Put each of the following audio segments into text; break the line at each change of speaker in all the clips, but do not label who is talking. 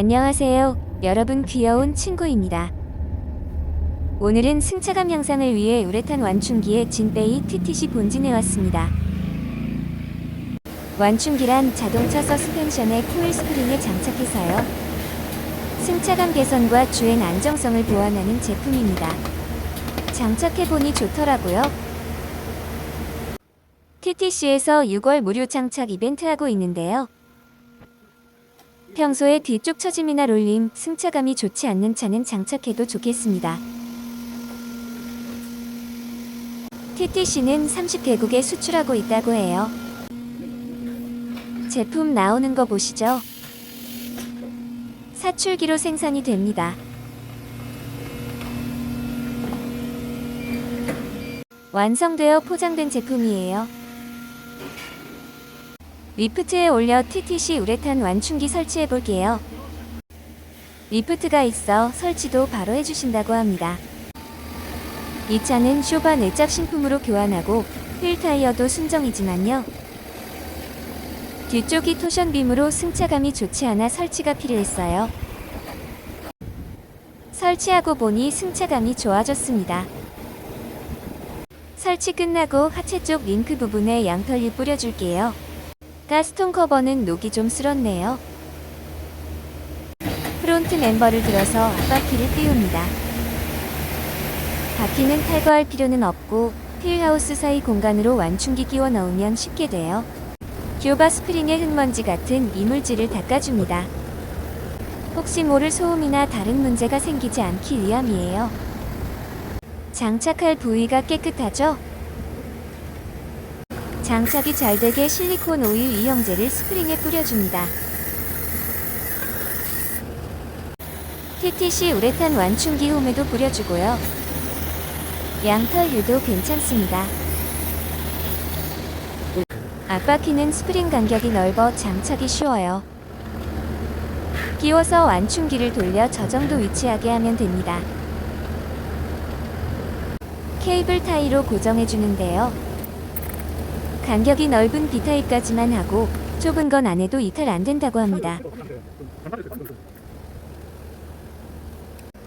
안녕하세요. 여러분 귀여운 친구입니다. 오늘은 승차감 향상을 위해 우레탄 완충기에 진베이 TTC 본진에 왔습니다. 완충기란 자동차 서스펜션의 코일 스프링에 장착해서요. 승차감 개선과 주행 안정성을 보완하는 제품입니다. 장착해보니 좋더라고요. TTC에서 6월 무료 장착 이벤트 하고 있는데요. 평소에 뒤쪽 처짐이나 롤림, 승차감이 좋지 않는 차는 장착해도 좋겠습니다. TTC는 30개국에 수출하고 있다고 해요. 제품 나오는 거 보시죠. 사출기로 생산이 됩니다. 완성되어 포장된 제품이에요. 리프트에 올려 TTC 우레탄 완충기 설치해 볼게요. 리프트가 있어 설치도 바로 해주신다고 합니다. 이 차는 쇼바 내적 신품으로 교환하고 휠 타이어도 순정이지만요. 뒤쪽이 토션빔으로 승차감이 좋지 않아 설치가 필요했어요. 설치하고 보니 승차감이 좋아졌습니다. 설치 끝나고 하체 쪽 링크 부분에 양털유 뿌려줄게요. 가스통 커버는 녹이 좀 쓸었네요. 프론트 멤버를 들어서 앞바퀴를 띄웁니다. 바퀴는 탈거할 필요는 없고 휠하우스 사이 공간으로 완충기 끼워 넣으면 쉽게 돼요. 교바 스프링의 흙먼지 같은 이물질을 닦아줍니다. 혹시 모를 소음이나 다른 문제가 생기지 않기 위함이에요. 장착할 부위가 깨끗하죠? 장착이 잘 되게 실리콘 오일 이형제를 스프링에 뿌려줍니다. TTC 우레탄 완충기 홈에도 뿌려주고요. 양털유도 괜찮습니다. 앞바퀴는 스프링 간격이 넓어 장착이 쉬워요. 끼워서 완충기를 돌려 저 정도 위치하게 하면 됩니다. 케이블 타이로 고정해 주는데요. 간격이 넓은 B타입까지만 하고 좁은 건 안 해도 이탈 안 된다고 합니다.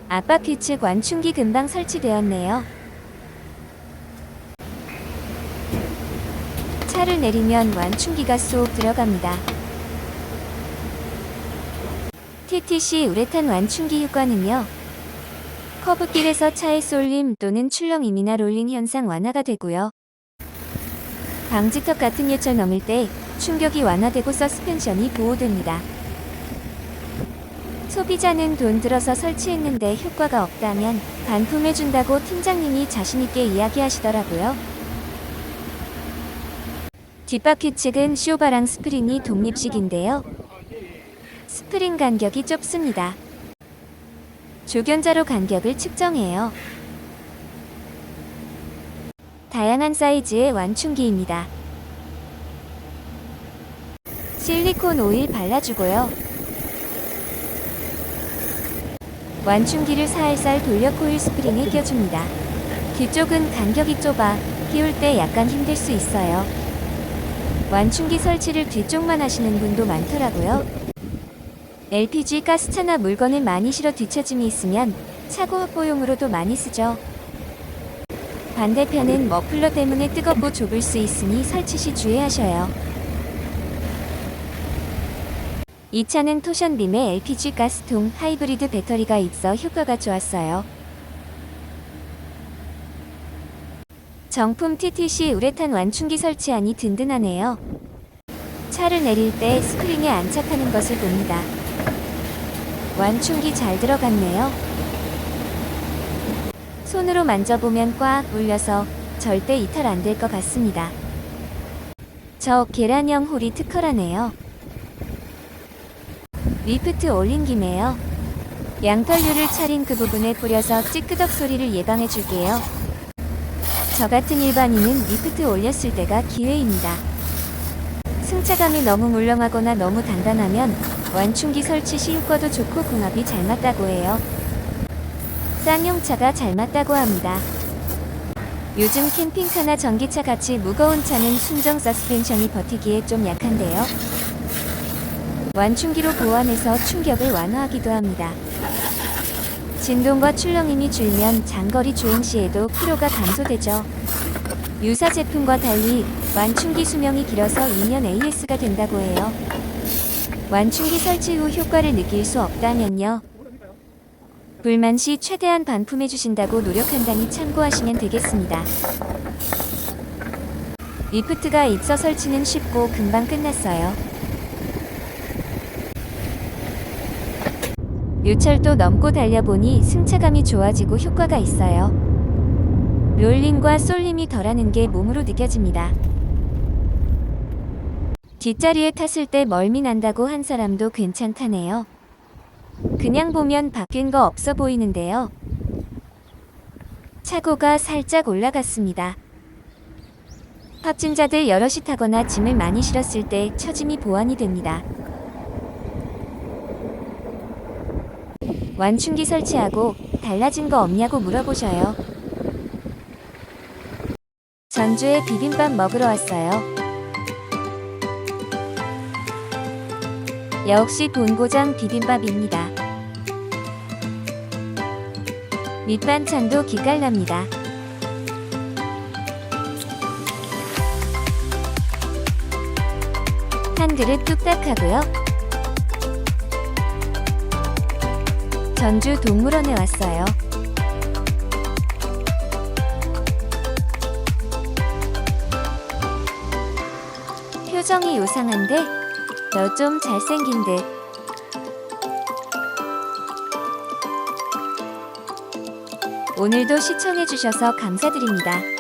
앞바퀴 측 완충기 금방 설치되었네요. 차를 내리면 완충기가 쏙 들어갑니다. TTC 우레탄 완충기 효과는요. 커브길에서 차의 쏠림 또는 출렁임이나 롤링 현상 완화가 되고요. 방지턱 같은 예철 넘을 때 충격이 완화되고 서스펜션이 보호됩니다. 소비자는 돈 들어서 설치했는데 효과가 없다면 반품해준다고 팀장님이 자신있게 이야기하시더라고요. 뒷바퀴 측은 쇼바랑 스프링이 독립식인데요. 스프링 간격이 좁습니다. 조견자로 간격을 측정해요. 다양한 사이즈의 완충기입니다. 실리콘 오일 발라주고요. 완충기를 살살 돌려 코일 스프링에 껴줍니다. 뒤쪽은 간격이 좁아 끼울 때 약간 힘들 수 있어요. 완충기 설치를 뒤쪽만 하시는 분도 많더라고요. LPG 가스차나 물건을 많이 실어 뒤처짐이 있으면 차고 확보용으로도 많이 쓰죠. 반대편은 머플러 때문에 뜨겁고 좁을 수 있으니 설치 시 주의하셔요. 이 차는 토션빔에 LPG 가스통 하이브리드 배터리가 있어 효과가 좋았어요. 정품 TTC 우레탄 완충기 설치하니 든든하네요. 차를 내릴 때 스프링에 안착하는 것을 봅니다. 완충기 잘 들어갔네요. 손으로 만져보면 꽉 물려서 절대 이탈 안 될 것 같습니다. 저 계란형 홀이 특허라네요. 리프트 올린 김에요. 양털류를 차린 그 부분에 뿌려서 찌끄덕 소리를 예방해 줄게요. 저 같은 일반인은 리프트 올렸을 때가 기회입니다. 승차감이 너무 물렁하거나 너무 단단하면 완충기 설치 시 효과도 좋고 궁합이 잘 맞다고 해요. 쌍용차가 잘 맞다고 합니다. 요즘 캠핑카나 전기차 같이 무거운 차는 순정 서스펜션이 버티기에 좀 약한데요. 완충기로 보완해서 충격을 완화하기도 합니다. 진동과 출렁임이 줄면 장거리 주행 시에도 피로가 감소되죠. 유사 제품과 달리 완충기 수명이 길어서 2년 AS가 된다고 해요. 완충기 설치 후 효과를 느낄 수 없다면요. 불만 시 최대한 반품해 주신다고 노력한다니 참고하시면 되겠습니다. 리프트가 있어 설치는 쉽고 금방 끝났어요. 요철도 넘고 달려보니 승차감이 좋아지고 효과가 있어요. 롤링과 쏠림이 덜하는 게 몸으로 느껴집니다. 뒷자리에 탔을 때 멀미 난다고 한 사람도 괜찮다네요. 그냥 보면 바뀐 거 없어 보이는데요. 차고가 살짝 올라갔습니다. 확진자들 여럿이 타거나 짐을 많이 실었을 때 처짐이 보완이 됩니다. 완충기 설치하고 달라진 거 없냐고 물어보셔요. 전주에 비빔밥 먹으러 왔어요. 역시 본고장 비빔밥입니다. 밑반찬도 기깔납니다. 한 그릇 뚝딱 하고요. 전주 동물원에 왔어요. 표정이 요상한데 너 좀 잘생긴 듯. 오늘도 시청해주셔서 감사드립니다.